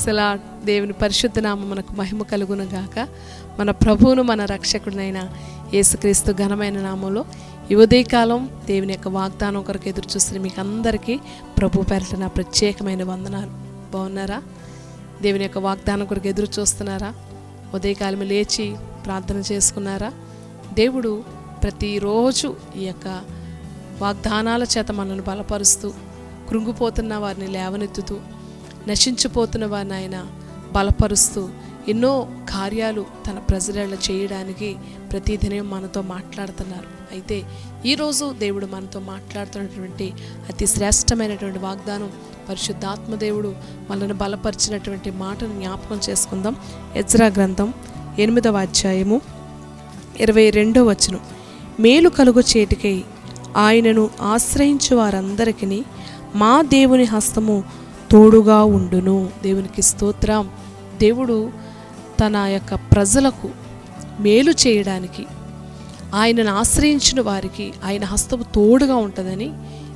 ప్రైసలా దేవుని పరిశుద్ధనామం మనకు మహిమ కలుగును గాక. మన ప్రభువును మన రక్షకుడినైన యేసుక్రీస్తు ఘనమైన నామంలో ఈ ఉదయకాలం దేవుని యొక్క వాగ్దానం కొరకు ఎదురు చూస్తున్న మీకు అందరికీ ప్రభు పేరట నా ప్రత్యేకమైన వందనాలు. బాగున్నారా? దేవుని యొక్క వాగ్దానం కొరకు ఎదురు చూస్తున్నారా? ఉదయకాలం లేచి ప్రార్థన చేసుకున్నారా? దేవుడు ప్రతిరోజు ఈ యొక్క వాగ్దానాల చేత మనల్ని బలపరుస్తూ కృంగిపోతున్న వారిని లేవనెత్తుతూ నశించిపోతున్న వారిని ఆయన బలపరుస్తూ ఎన్నో కార్యాలు తన ప్రజలలో చేయడానికి ప్రతిదినం మనతో మాట్లాడుతున్నారు. అయితే ఈరోజు దేవుడు మనతో మాట్లాడుతున్నటువంటి అతి శ్రేష్టమైనటువంటి వాగ్దానం పరిశుద్ధాత్మ దేవుడు మనల్ని బలపరిచినటువంటి మాటను జ్ఞాపకం చేసుకుందాం. ఎజ్రా గ్రంథం ఎనిమిదవ అధ్యాయము ఇరవై రెండో వచనం. మేలు కలుగు చేటికై ఆయనను ఆశ్రయించు వారందరికీ మా దేవుని హస్తము తోడుగా ఉండును. దేవునికి స్తోత్రం. దేవుడు తన యొక్క ప్రజలకు మేలు చేయడానికి ఆయనను ఆశ్రయించిన వారికి ఆయన హస్తము తోడుగా ఉంటుందని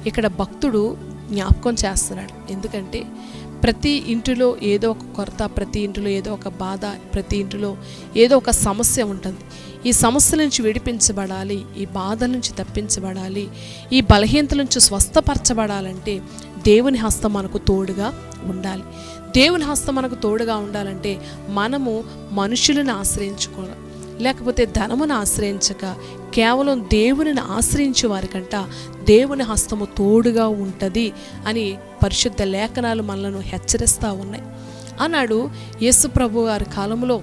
ఇక్కడ భక్తుడు జ్ఞాపకం చేస్తున్నాడు. ఎందుకంటే ప్రతి ఇంటిలో ఏదో ఒక కొరత ప్రతి ఇంటిలో ఏదో ఒక బాధ ప్రతి ఇంటిలో ఏదో ఒక సమస్య ఉంటుంది. ఈ సమస్య నుంచి విడిపించబడాలి ఈ బాధ నుంచి తప్పించబడాలి ఈ బలహీనత నుంచి స్వస్థపరచబడాలంటే దేవుని హస్తం మనకు తోడుగా ఉండాలి. దేవుని హస్తం మనకు తోడుగా ఉండాలంటే మనము మనుషులను ఆశ్రయించుకోవాలి. లేకపోతే ధనమును ఆశ్రయించక కేవలం దేవునిని ఆశ్రయించే వారికంట దేవుని హస్తము తోడుగా ఉంటుంది అని పరిశుద్ధ లేఖనాలు మనలను హెచ్చరిస్తూ ఉన్నాయి. అన్నాడు యేసు ప్రభు గారి కాలంలో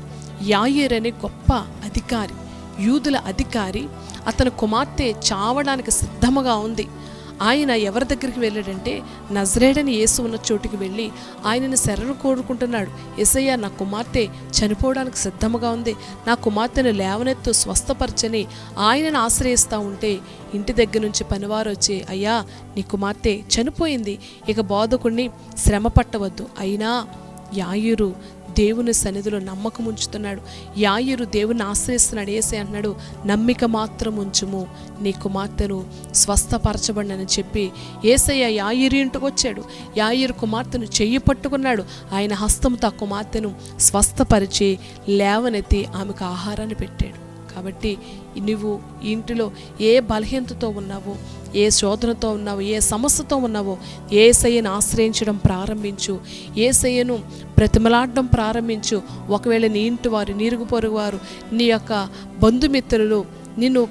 యాయేర్ అనే గొప్ప అధికారి యూదుల అధికారి. అతని కుమార్తె చావడానికి సిద్ధముగా ఉంది. ఆయన ఎవరి దగ్గరికి వెళ్ళాడంటే నజరేడని యేసు ఉన్న చోటుకి వెళ్ళి ఆయనను శరణు కోరుకుంటున్నాడు. ఎసయ్య నా కుమార్తె చనిపోవడానికి సిద్ధముగా ఉంది. నా కుమార్తెను లేవనెత్తు స్వస్థపరచని ఆయనను ఆశ్రయిస్తూ ఉంటే ఇంటి దగ్గర నుంచి పనివారు వచ్చి అయ్యా నీ కుమార్తె చనిపోయింది. ఇక బోధకుణ్ణి శ్రమ పట్టవద్దు అయినా యాయురు దేవుని సన్నిధిలో నమ్మకం ఉంచుతున్నాడు. యాయురు దేవుని ఆశ్రయిస్తున్నాడు. ఏసే అంటున్నాడు నమ్మిక మాత్రం ఉంచుము. నీ కుమార్తెను స్వస్థపరచబడినని చెప్పి ఏసయ్య యాయిరు ఇంటికి వచ్చాడు. యాయిరు కుమార్తెను చెయ్యి పట్టుకున్నాడు. ఆయన హస్తంతో ఆ కుమార్తెను స్వస్థపరిచి లేవనెత్తి ఆమెకు ఆహారాన్ని పెట్టాడు. కాబట్టి నువ్వు ఇంటిలో ఏ బలహీనతతో ఉన్నావో ఏ శోధనతో ఉన్నావో ఏ సమస్యతో ఉన్నావో ఏ సయ్యను ఆశ్రయించడం ప్రారంభించు. ఏ సయ్యను ప్రతిమలాడడం ప్రారంభించు. ఒకవేళ నీ ఇంటి వారు నీరుగు పొరుగు వారు నీ యొక్క బంధుమిత్రులు నిన్ను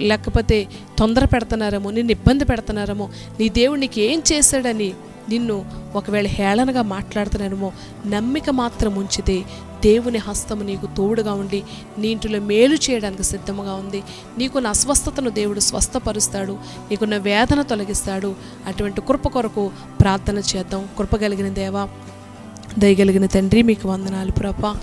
లేకపోతే తొందర పెడుతున్నారేమో నిన్ను ఇబ్బంది పెడుతున్నారేమో నీ దేవుడు నీకు ఏం చేశాడని నిన్ను ఒకవేళ హేళనగా మాట్లాడుతున్నానేమో నమ్మిక మాత్రం ఉంచితే దేవుని హస్తము నీకు తోడుగా ఉండి నీ మేలు చేయడానికి సిద్ధముగా ఉంది. నీకున్న అస్వస్థతను దేవుడు స్వస్థపరుస్తాడు. నీకున్న వేదన తొలగిస్తాడు. అటువంటి కృప కొరకు ప్రార్థన చేద్దాం. కృప కలిగిన దేవా దయగలిగిన తండ్రి మీకు వందనాలు ప్రభా.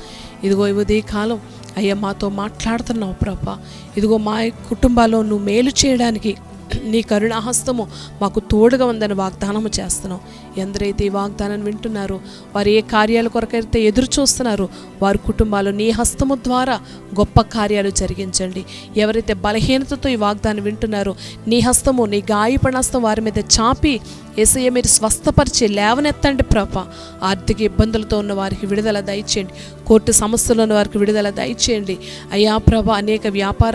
ఇదిగో ఉదయ కాలం అయ్యా మాతో మాట్లాడుతున్నావు ప్రభా. ఇదిగో మా కుటుంబాల్లో నువ్వు మేలు చేయడానికి నీ కరుణాహస్తము మాకు తోడుగా ఉందని వాగ్దానము చేస్తున్నాం ఎందరైతే ఈ వాగ్దానం వింటున్నారో వారు ఏ కార్యాల కొరకైతే ఎదురు చూస్తున్నారో వారి కుటుంబాలు నీ హస్తము ద్వారా గొప్ప కార్యాలు జరిగించండి. ఎవరైతే బలహీనతతో ఈ వాగ్దానం వింటున్నారో నీ హస్తము నీ గాయపణాస్తం వారి మీద చాపి ఏసయ్య మీరు స్వస్థపరిచి లేవనెత్తండి ప్రభ. ఆర్థిక ఇబ్బందులతో ఉన్న వారికి విడుదల దయచేయండి. కోర్టు సమస్యలు ఉన్న వారికి విడుదల దయచేయండి. అయ్యా ప్రభ అనేక వ్యాపార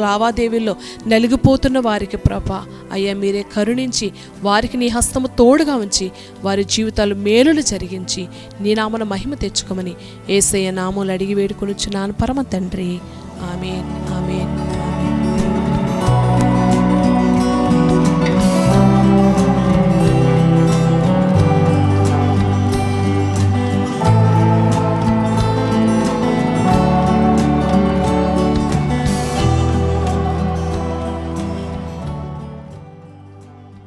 లావాదేవీల్లో నలిగిపోతున్న వారికి ప్రభ అయ్యా మీరే కరుణించి వారికి నీ హస్తము తోడుగా ఉంచి వారి జీవితాలు మేలులు జరిగించి నీ నామన మహిమ తెచ్చుకోమని ఏసయ్య నామూలు అడిగి వేడుకొనుచున్నాను. పరమ తండ్రి. ఆమె